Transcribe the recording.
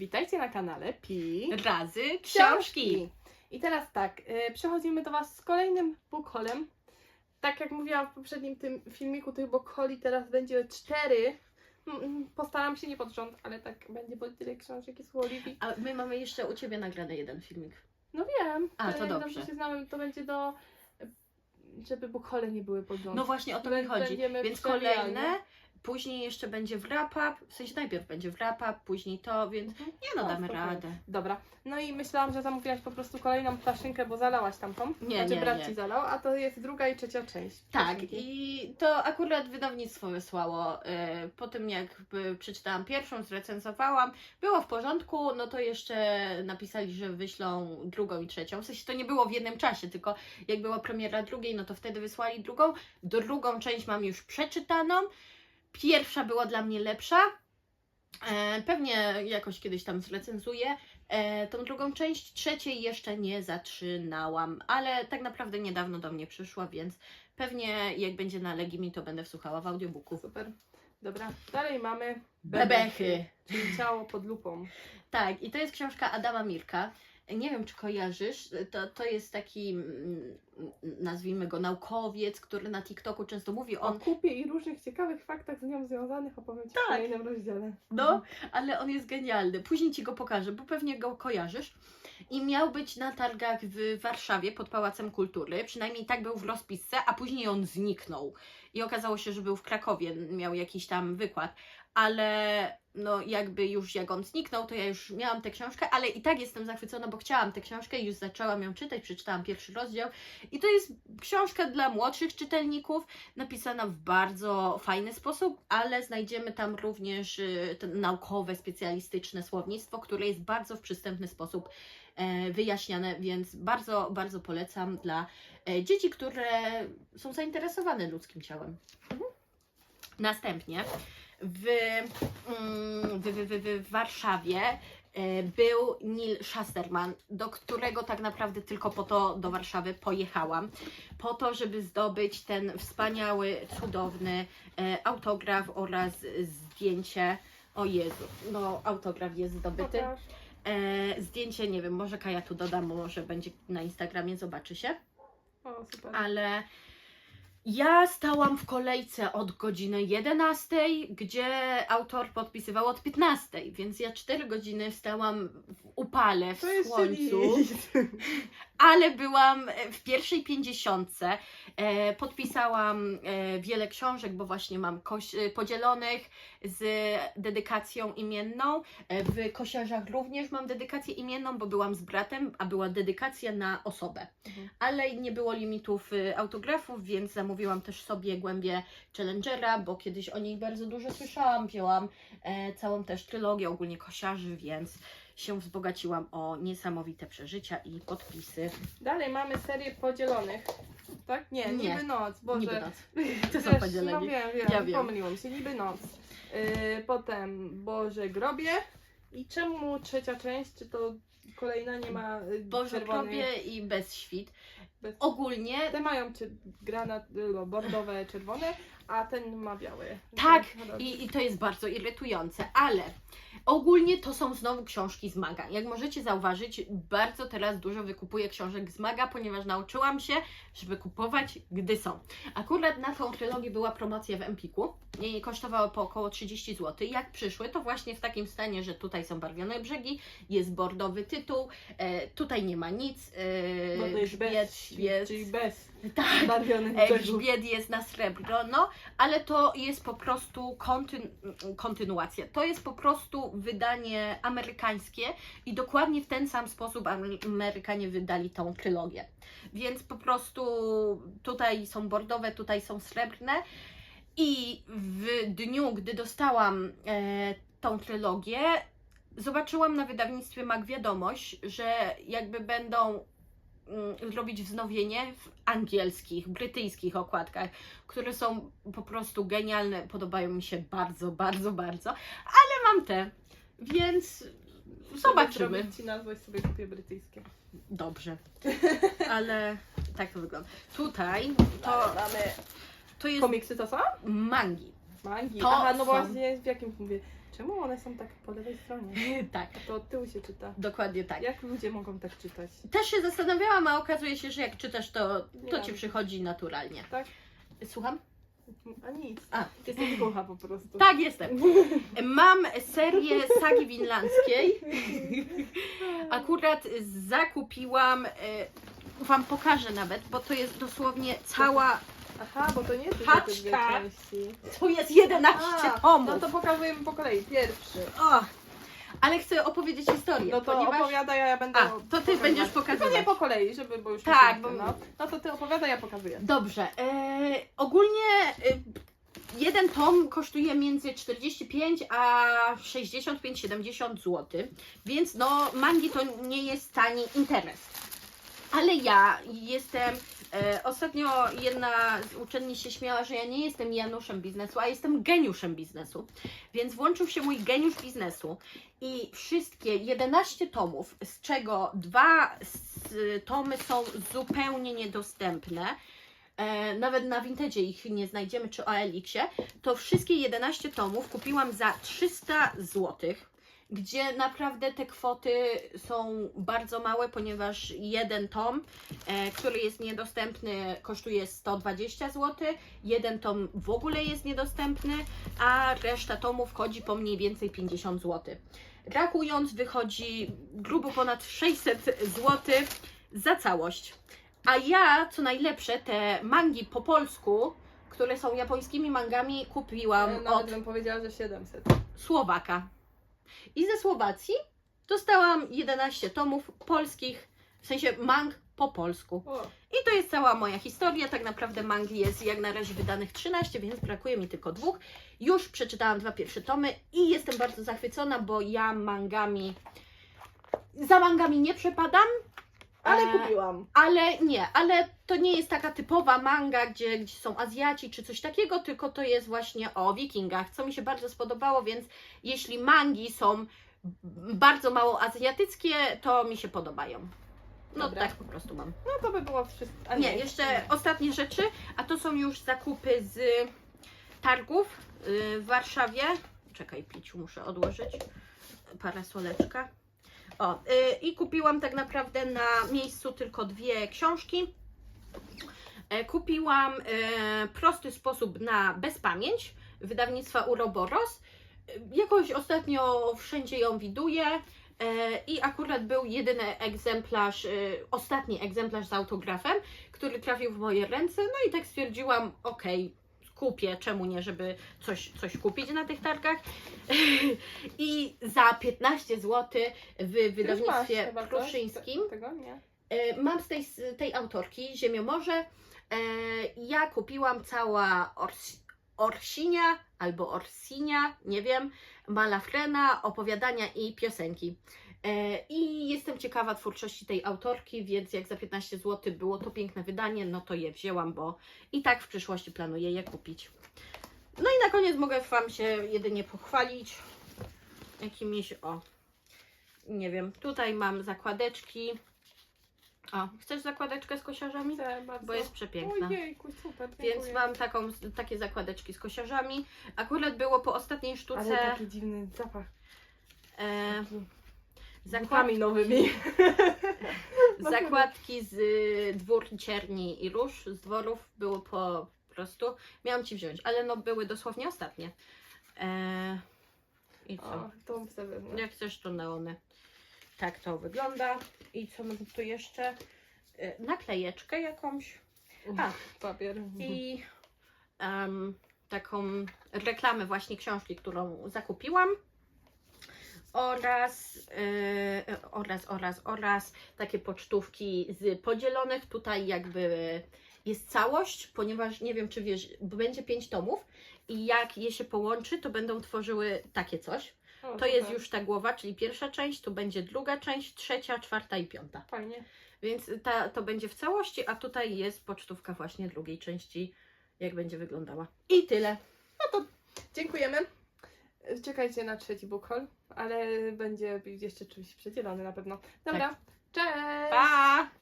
Witajcie na kanale Pi Razy książki. I teraz tak, y, przechodzimy do Was z kolejnym bookholem. Tak jak mówiłam w poprzednim tym filmiku, tych bookholi teraz będzie cztery. Mm, mm, Postaram się nie pod rząd, ale tak będzie, bo tyle książek jest u Oliwii. A my mamy jeszcze u Ciebie nagrany jeden filmik. No wiem, A, to jak dobrze. się znamy, to będzie do... żeby bookhole nie były pod rząd. No właśnie o to mi chodzi. będziemy Więc kolejne, później jeszcze będzie wrap-up, w sensie najpierw będzie wrap-up, później to, więc Mhm. nie no, No, damy spokojnie. radę. Dobra, no i myślałam, że zamówiłaś po prostu kolejną ptaszynkę, bo zalałaś tamtą. Nie, znaczy nie, brat nie. ci zalał, a to jest druga i trzecia część. Tak, i to akurat wydawnictwo wysłało. e, Po tym jak by przeczytałam pierwszą, zrecenzowałam, było w porządku, no to jeszcze napisali, że wyślą drugą i trzecią. W sensie to nie było w jednym czasie, tylko jak była premiera drugiej, no to wtedy wysłali drugą. Drugą część mam już przeczytaną. Pierwsza była dla mnie lepsza. E, Pewnie jakoś kiedyś tam zrecenzuję e, tą drugą część. Trzeciej jeszcze nie zaczynałam, ale tak naprawdę niedawno do mnie przyszła, więc pewnie jak będzie na Legimi, to będę wsłuchała w audiobooku. Super. Dobra, dalej mamy Bebechy. czyli ciało pod lupą. Tak, i to jest książka Adama Mirka. Nie wiem, czy kojarzysz, to, to jest taki, mm, nazwijmy go, naukowiec, który na TikToku często mówi. O On kupie i różnych ciekawych faktach z nią związanych opowiem Ci w Tak. kolejnym rozdziale. No, ale on jest genialny. Później ci go pokażę, bo pewnie go kojarzysz. I miał być na targach w Warszawie pod Pałacem Kultury. Przynajmniej tak był w rozpisce, a później on zniknął. I okazało się, że był w Krakowie, miał jakiś tam wykład. Ale no jakby już jak on zniknął, to ja już miałam tę książkę, ale i tak jestem zachwycona, bo chciałam tę książkę i już zaczęłam ją czytać, przeczytałam pierwszy rozdział. I to jest książka dla młodszych czytelników, napisana w bardzo fajny sposób, ale znajdziemy tam również y, naukowe, specjalistyczne słownictwo, które jest bardzo w przystępny sposób e, wyjaśniane, więc bardzo, bardzo polecam dla e, dzieci, które są zainteresowane ludzkim ciałem. Następnie w, mm, w, w, w, w Warszawie e, był Neil Schasterman, do którego tak naprawdę tylko po to do Warszawy pojechałam. Po to, żeby zdobyć ten wspaniały, cudowny e, autograf oraz zdjęcie. O Jezu, no autograf jest zdobyty. E, zdjęcie, nie wiem, może Kaja tu dodam, może będzie na Instagramie, zobaczy się. O, super. Ale ja stałam w kolejce od godziny 11, gdzie autor podpisywał od 15, więc ja 4 godziny stałam w upale, w słońcu, ale byłam w pierwszej pięćdziesiątce. E, podpisałam e, wiele książek, bo właśnie mam e, podzielonych z dedykacją imienną. W kosiarzach również mam dedykację imienną, bo byłam z bratem, a była dedykacja na osobę. Mhm. Ale nie było limitów autografów, więc zamówiłam też sobie głębię Challengera, bo kiedyś o niej bardzo dużo słyszałam. Wzięłam całą też trylogię ogólnie kosiarzy, więc się wzbogaciłam o niesamowite przeżycia i podpisy. Dalej mamy serię podzielonych. Tak? Nie, Nie. niby noc. Boże. Niby noc. To są Wiesz, podzieleni. No wiem, wiem, Ja wiem. pomyliłam się. Niby noc. Yy, potem Boże Grobie. I czemu trzecia część? Czy to kolejna nie ma yy, Boże czerwonych? Grobie i bez świt. Bez- Ogólnie Te mają czy granat, y, bordowe, czerwone, a ten ma białe. Tak, No dobrze. I, I to jest bardzo irytujące, ale ogólnie to są znowu książki z Maga. Jak możecie zauważyć, bardzo teraz dużo wykupuję książek z Maga, ponieważ nauczyłam się, żeby kupować, gdy są. Akurat na tą trylogię była promocja w Empiku i kosztowało po około 30 zł. Jak przyszły, to właśnie w takim stanie, że tutaj są barwione brzegi, jest bordowy tytuł, e, tutaj nie ma nic, e, Bo to jest grzbiet bez, jest... czyli bez Tak, barwionych E. Grzbiet jest na srebro, no, ale to jest po prostu kontyn- kontynuacja. To jest po prostu wydanie amerykańskie i dokładnie w ten sam sposób Amer- Amerykanie wydali tą trylogię. Więc po prostu tutaj są bordowe, tutaj są srebrne. I w dniu, gdy dostałam e, tą trylogię, zobaczyłam na wydawnictwie Mag wiadomość, że jakby będą mm, robić wznowienie w angielskich, brytyjskich okładkach, które są po prostu genialne, podobają mi się bardzo, bardzo, bardzo, ale mam te, więc zobaczymy. Ci nazwę sobie kupię brytyjskie. Dobrze, ale tak to wygląda. Tutaj to, mamy to jest komiksy to są? mangi. Mangi. To Aha, no są- właśnie, w jakim mówię? Czemu one są tak po lewej stronie? tak, A to od tyłu się czyta. dokładnie tak. Jak ludzie mogą tak czytać? Też się zastanawiałam, a okazuje się, że jak czytasz, to, to ci przychodzi naturalnie. Tak? Słucham? A nic. A. Jesteś głucha po prostu. Tak, jestem. Mam serię sagi winlandzkiej. Akurat zakupiłam, e, wam pokażę nawet, bo to jest dosłownie cała, Aha, bo to nie tylko te Paczka. dwie części. to jest 11 A, tomów. No to pokazujemy po kolei. Pierwszy. O, ale chcę opowiedzieć historię, No to ponieważ... opowiadaj, a ja będę. A, to ty pokazywać. będziesz Tylko pokazywać. nie po kolei, żeby bo już Tak, bo- no. no to ty opowiadaj, ja pokazuję. Dobrze. E, ogólnie e, jeden tom kosztuje między 45 a 65-70 zł, więc no mangi to nie jest tani interes. Ale ja jestem, e, ostatnio jedna z uczenni się śmiała, że ja nie jestem Januszem biznesu, a jestem geniuszem biznesu. Więc włączył się mój geniusz biznesu i wszystkie 11 tomów, z czego dwa tomy są zupełnie niedostępne, e, nawet na Vintage ich nie znajdziemy, czy OLX-ie, to wszystkie 11 tomów kupiłam za 300 zł, gdzie naprawdę te kwoty są bardzo małe, ponieważ jeden tom, e, który jest niedostępny, kosztuje 120 zł, jeden tom w ogóle jest niedostępny, a reszta tomów chodzi po mniej więcej 50 zł. Rakując wychodzi grubo ponad 600 zł za całość. A ja, co najlepsze, te mangi po polsku, które są japońskimi mangami, kupiłam E, od Nawet bym powiedziała, że 700. Słowaka. I ze Słowacji dostałam 11 tomów polskich, w sensie mang po polsku. I to jest cała moja historia. Tak naprawdę mang jest jak na razie wydanych 13, więc brakuje mi tylko dwóch. Już przeczytałam dwa pierwsze tomy i jestem bardzo zachwycona, bo ja mangami. Za mangami nie przepadam, ale E, kupiłam. ale nie, ale to nie jest taka typowa manga, gdzie, gdzie są Azjaci czy coś takiego, tylko to jest właśnie o wikingach, co mi się bardzo spodobało, więc jeśli mangi są bardzo mało azjatyckie, to mi się podobają. No Dobra. tak po prostu mam. No to by było wszystko. A Nie, jeszcze ostatnie rzeczy, a to są już zakupy z targów y, w Warszawie. Czekaj, piciu, muszę odłożyć parasoleczka. O, y, i kupiłam tak naprawdę na miejscu tylko dwie książki. E, Kupiłam e, prosty sposób na bezpamięć wydawnictwa Uroboros. E, Jakoś ostatnio wszędzie ją widuję. I akurat był jedyny egzemplarz, ostatni egzemplarz z autografem, który trafił w moje ręce. No i tak stwierdziłam, okej, kupię, czemu nie, żeby coś, coś kupić na tych targach. I za 15 zł w wydawnictwie nie. E, Mam z tej, z tej autorki Ziemiomorze. E, Ja kupiłam cała Ors, Orsinia albo Orsinia, nie wiem, Malafrena, opowiadania i piosenki. E, I jestem ciekawa twórczości tej autorki, więc jak za 15 zł było to piękne wydanie, no to je wzięłam, bo i tak w przyszłości planuję je kupić. No i na koniec mogę Wam się jedynie pochwalić jakimiś, o, nie wiem, tutaj mam zakładeczki. O, chcesz zakładeczkę z kosiarzami? Chcę bardzo. Bo jest przepiękna. Ojejku, super, Więc mam taką, takie zakładeczki z kosiarzami. Akurat było po ostatniej Ale sztuce taki dziwny zapach. e, Taki z zakład, buchami nowymi. zakładki z y, dwór cierni i róż, z dworów było po prostu. Miałam Ci wziąć, ale no były dosłownie ostatnie. E, I co? O, wezmę. Jak chcesz to neony. Tak to wygląda. I co mam tu jeszcze? E, Naklejeczkę jakąś. A, papier. i em, taką reklamę właśnie książki, którą zakupiłam. Oraz, e, oraz, oraz, oraz takie pocztówki z podzielonych. Tutaj jakby jest całość, ponieważ nie wiem, czy wiesz, bo będzie pięć tomów i jak je się połączy, to będą tworzyły takie coś. O, To jest super. już ta głowa, czyli pierwsza część, tu będzie druga część, trzecia, czwarta i piąta. Fajnie. Więc ta, to będzie w całości, a tutaj jest pocztówka właśnie drugiej części, jak będzie wyglądała. I tyle. Dziękujemy. Czekajcie na trzeci book haul, ale będzie jeszcze czymś przedzielony na pewno. Dobra, cześć! Pa!